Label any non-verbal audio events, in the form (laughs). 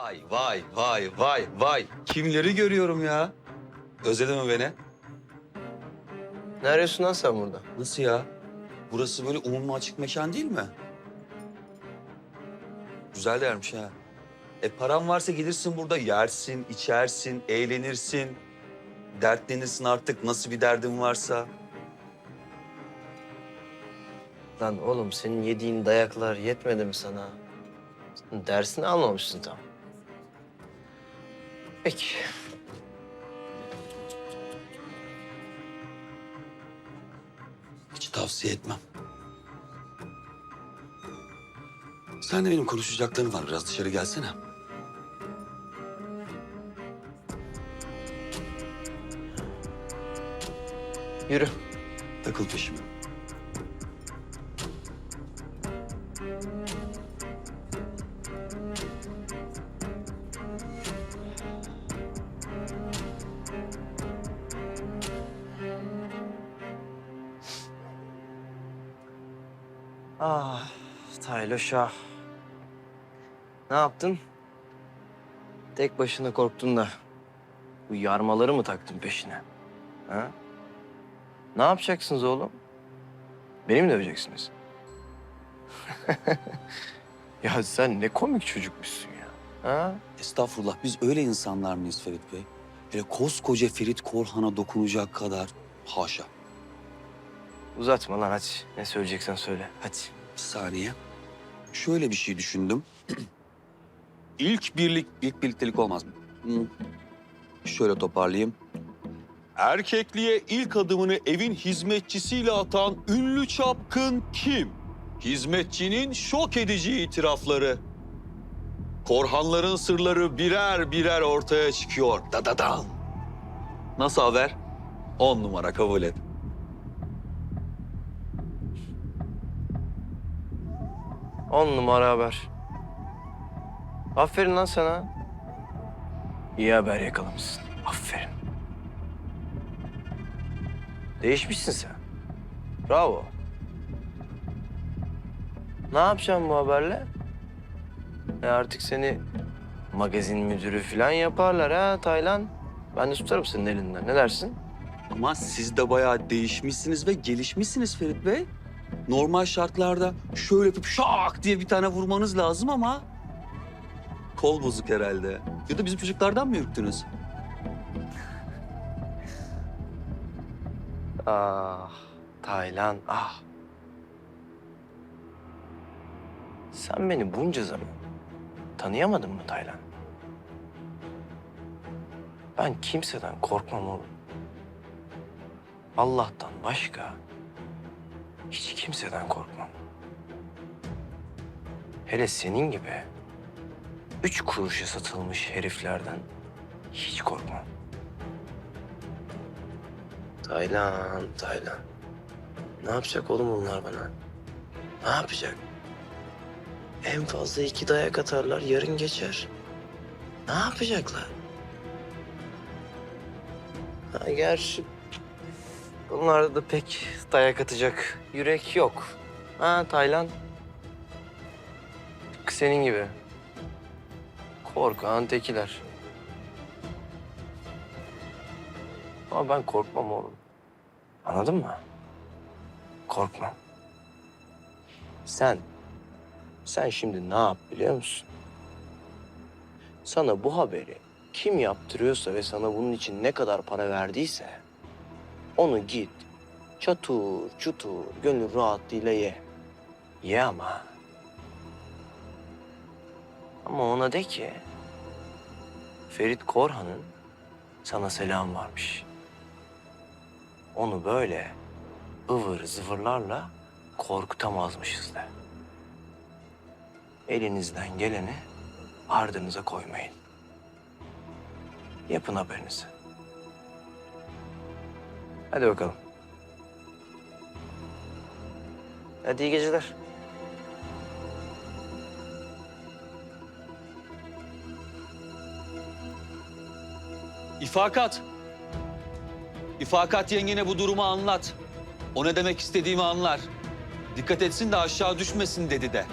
Vay vay vay vay vay. Kimleri görüyorum ya? Özledin mi beni? Ne arıyorsun lan sen burada? Nasıl ya? Burası böyle umumi açık mekan değil mi? Güzel dermiş ha. E paran varsa gelirsin burada yersin, içersin, eğlenirsin. Dertlenirsin artık nasıl bir derdin varsa. Lan oğlum senin yediğin dayaklar yetmedi mi sana? Dersini almamışsın tam. Peki. Hiç tavsiye etmem. Sen de benim konuşacaklarım var. Biraz dışarı gelsene. Yürü. Takıl peşime. Ah Tayloşa. Ne yaptın? Tek başına korktun da bu yarmaları mı taktın peşine? Ha? Ne yapacaksınız oğlum? Beni mi döveceksiniz? (laughs) ya sen ne komik çocukmuşsun ya. Ha? Estağfurullah biz öyle insanlar mıyız Ferit Bey? Böyle koskoca Ferit Korhan'a dokunacak kadar haşa. Uzatma lan hadi. Ne söyleyeceksen söyle. Hadi. Bir saniye. Şöyle bir şey düşündüm. (clears throat) ilk birlik, ilk birliktelik olmaz mı? Hı. Şöyle toparlayayım. Erkekliğe ilk adımını evin hizmetçisiyle atan ünlü çapkın kim? Hizmetçinin şok edici itirafları. Korhanların sırları birer birer ortaya çıkıyor. Da da da. Nasıl haber? On numara kabul et. On numara haber. Aferin lan sana. İyi haber yakalamışsın. Aferin. Değişmişsin sen. Bravo. Ne yapacağım bu haberle? E artık seni magazin müdürü falan yaparlar ha Taylan. Ben de tutarım senin elinden. Ne dersin? Ama siz de bayağı değişmişsiniz ve gelişmişsiniz Ferit Bey. Normal şartlarda şöyle yapıp şak diye bir tane vurmanız lazım ama... Kol bozuk herhalde. Ya da bizim çocuklardan mı ürktünüz? Ah Taylan ah. Sen beni bunca zaman tanıyamadın mı Taylan? Ben kimseden korkmam oğlum. Allah'tan başka hiç kimseden korkmam. Hele senin gibi üç kuruşa satılmış heriflerden hiç korkmam. Taylan, Taylan. Ne yapacak oğlum bunlar bana? Ne yapacak? En fazla iki dayak atarlar, yarın geçer. Ne yapacaklar? Ha, gerçi bunlarda da pek dayak atacak yürek yok. Ha Taylan? Tıpkı Senin gibi. Korkan tekiler. Ama ben korkmam oğlum. Anladın mı? Korkmam. Sen, sen şimdi ne yap biliyor musun? Sana bu haberi kim yaptırıyorsa ve sana bunun için ne kadar para verdiyse... ...onu git çatur çutur gönül rahatlığıyla ye. Ye ama. Ama ona de ki... Ferit Korhan'ın sana selam varmış. Onu böyle ıvır zıvırlarla korkutamazmışız de. Elinizden geleni ardınıza koymayın. Yapın haberinizi. Hadi bakalım. Hadi iyi geceler. İfakat. İfakat yengene bu durumu anlat. O ne demek istediğimi anlar. Dikkat etsin de aşağı düşmesin dedi de.